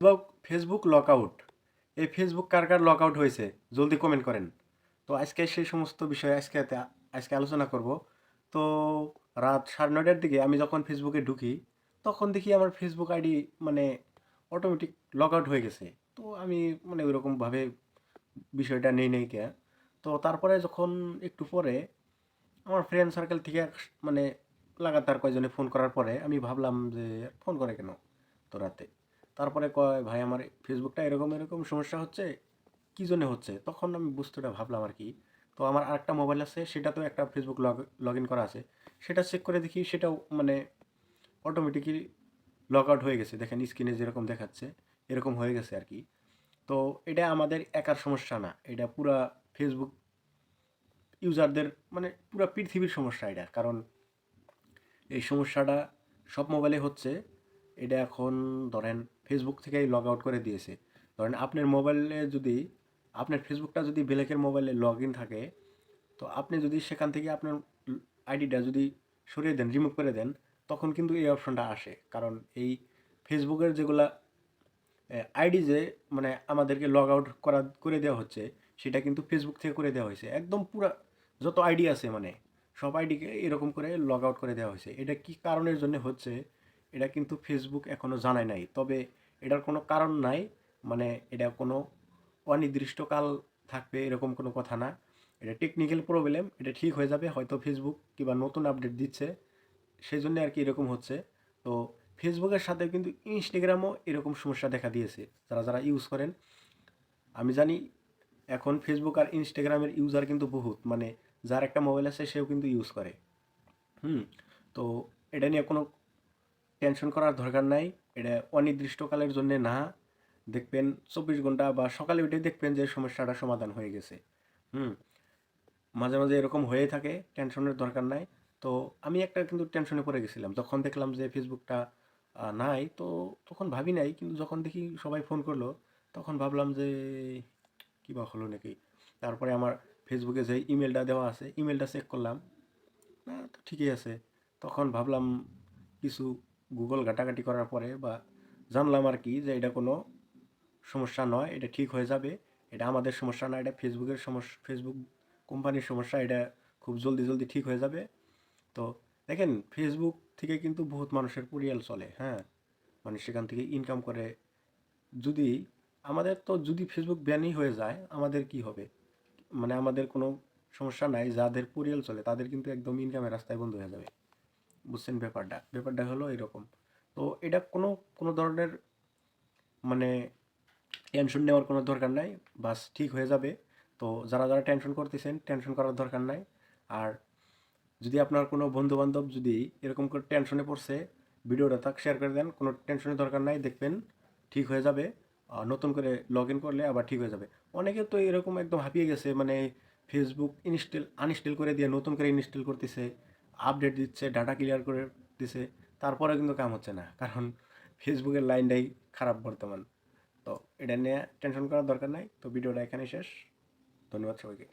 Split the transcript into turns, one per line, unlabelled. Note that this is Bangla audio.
ফেসবুক ফেসবুক লক আউট এই ফেসবুক কার কার লক আউট হয়েছে, জলদি কমেন্ট করেন। তো আজকে সেই সমস্ত বিষয়ে আজকে আজকে আলোচনা করব। তো রাত সাড়ে নয়টার দিকে আমি যখন ফেসবুকে ঢুকি, তখন দেখি আমার ফেসবুক আইডি মানে অটোমেটিক লক আউট হয়ে গেছে। তো আমি মানে ওইরকমভাবে বিষয়টা নেই নেই কে। তো তারপরে যখন একটু পরে আমার ফ্রেন্ড সার্কেল থেকে মানে লাগাতার কয়জনে ফোন করার পরে আমি ভাবলাম যে ফোন করে কেন? তো রাতে। তারপরে কয়, ভাই, আমার ফেসবুকটা এরকম এরকম সমস্যা হচ্ছে, কী জন্য হচ্ছে? তখন আমি বুঝতেটা ভাবলাম আর কি। তো আমার আরেকটা মোবাইল আছে সেটা তো একটা ফেসবুক লগ লগ ইন করা আছে। সেটা চেক করে দেখি, সেটাও মানে অটোমেটিকলি লগ আউট হয়ে গেছে। দেখেন স্ক্রিনে যেরকম দেখাচ্ছে, এরকম হয়ে গেছে আর কি। তো এটা আমাদের একার সমস্যা না। এটা পুরা ফেসবুক ইউজারদের মানে পুরো পৃথিবীর সমস্যা এটা। কারণ এই সমস্যাটা সব মোবাইলে হচ্ছে। এটা এখন ধরেন ফেসবুক থেকেই লগ আউট করে দিয়েছে। ধরেন আপনার মোবাইলে যদি, আপনার ফেসবুকটা যদি বেলেকের মোবাইলে লগ ইন থাকে, তো আপনি যদি সেখান থেকে আপনার আইডিটা যদি সরিয়ে দেন রিমুভ করে দেন, তখন কিন্তু এই অপশনটা আসে। কারণ এই ফেসবুকের যেগুলা আইডি যে মানে আমাদেরকে লগ আউট করা, করে দেওয়া হচ্ছে, সেটা কিন্তু ফেসবুক থেকে করে দেওয়া হয়েছে। একদম পুরা যত আইডি আছে মানে সব আইডিকে এরকম করে লগ আউট করে দেওয়া হয়েছে। এটা কি কারণের জন্য হচ্ছে এটা কিন্তু ফেসবুক এখনও জানায় নাই। তবে এটার কোনো কারণ নাই মানে এটা কোনো অনির্দিষ্টকাল থাকবে এরকম কোনো কথা না। এটা টেকনিক্যাল প্রবলেম এটা ঠিক হয়ে যাবে, হয়তো ফেসবুক কিংবা নতুন আপডেট দিচ্ছে সেই জন্য আর কি এরকম হচ্ছে। তো ফেসবুকের সাথে কিন্তু ইনস্টাগ্রামও এরকম সমস্যা দেখা দিয়েছে, যারা যারা ইউজ করেন। আমি জানি এখন ফেসবুক আর ইনস্টাগ্রামের ইউজার কিন্তু বহুত মানে যার একটা মোবাইল আছে, সেও কিন্তু ইউজ করে। হুম, তো এটা নিয়ে কোনো টেনশন করার দরকার নাই। এটা অনির্দিষ্টকালের জন্য না। দেখবেন চব্বিশ ঘণ্টা বা সকালে উঠে দেখবেন যে সমস্যাটা সমাধান হয়ে গেছে। হুম, মাঝে মাঝে এরকম হয়ে থাকে, টেনশনের দরকার নাই। তো আমি একটা কিন্তু টেনশনে পড়ে গেছিলাম। যখন দেখলাম যে ফেসবুকটা নাই, তো তখন ভাবি নাই। কিন্তু যখন দেখি সবাই ফোন করল, তখন ভাবলাম যে, কী বা হলো নাকি? তারপরে আমার ফেসবুকে যে ইমেলটা দেওয়া আছে, ইমেলটা চেক করলাম। না, তো ঠিকই আছে। তখন ভাবলাম কিছু গুগল ঘাটাঘাটি করার পরে বা জানলাম আর কি যে এটা কোনো সমস্যা নয়, এটা ঠিক হয়ে যাবে। এটা আমাদের সমস্যা না, এটা ফেসবুকের সমস্যা ফেসবুক কোম্পানির সমস্যা, এটা খুব জলদি জলদি ঠিক হয়ে যাবে। তো দেখেন ফেসবুক থেকে কিন্তু বহুত মানুষের পরিয়াল চলে হ্যাঁ? মানে সেখান থেকে ইনকাম করে। যদি আমাদের তো, যদি ফেসবুক ব্যানই হয়ে যায়, আমাদের কি হবে? মানে আমাদের কোনো সমস্যা নাই, যাদের পরিয়াল চলে, তাদের কিন্তু একদম ইনকামের রাস্তায় বন্ধ হয়ে যাবে। বুঝছেন ব্যাপারটা? ব্যাপারটা হলো এরকম। তো এটা কোনো কোনো ধরনের মানে টেনশন নেওয়ার কোনো দরকার নাই, বাস ঠিক হয়ে যাবে। তো যারা যারা টেনশন করতেছেন টেনশন করার দরকার নাই। আর যদি আপনার কোনো বন্ধু বান্ধব যদি এরকম করে টেনশনে পড়ছে, ভিডিওটা তাক শেয়ার করে দেন, কোনো টেনশনের দরকার নাই, দেখবেন ঠিক হয়ে যাবে। নতুন করে লগ ইন করলে আবার ঠিক হয়ে যাবে। অনেকে তো এরকম একদম হাঁপিয়ে গেছে মানে ফেসবুক ইনস্টল আনইনস্টল করে দিয়ে নতুন করে ইনস্টল করতেছে। আপডেট দিচ্ছে ডাটা ক্লিয়ার করে দিছে তারপরে কিন্তু কাম হচ্ছে না। কারণ ফেসবুকের লাইনটাই খারাপ বর্তমান। তো এটা নিয়ে টেনশন করার দরকার নাই। তো ভিডিওটা এখানে শেষ। ধন্যবাদ সবাইকে।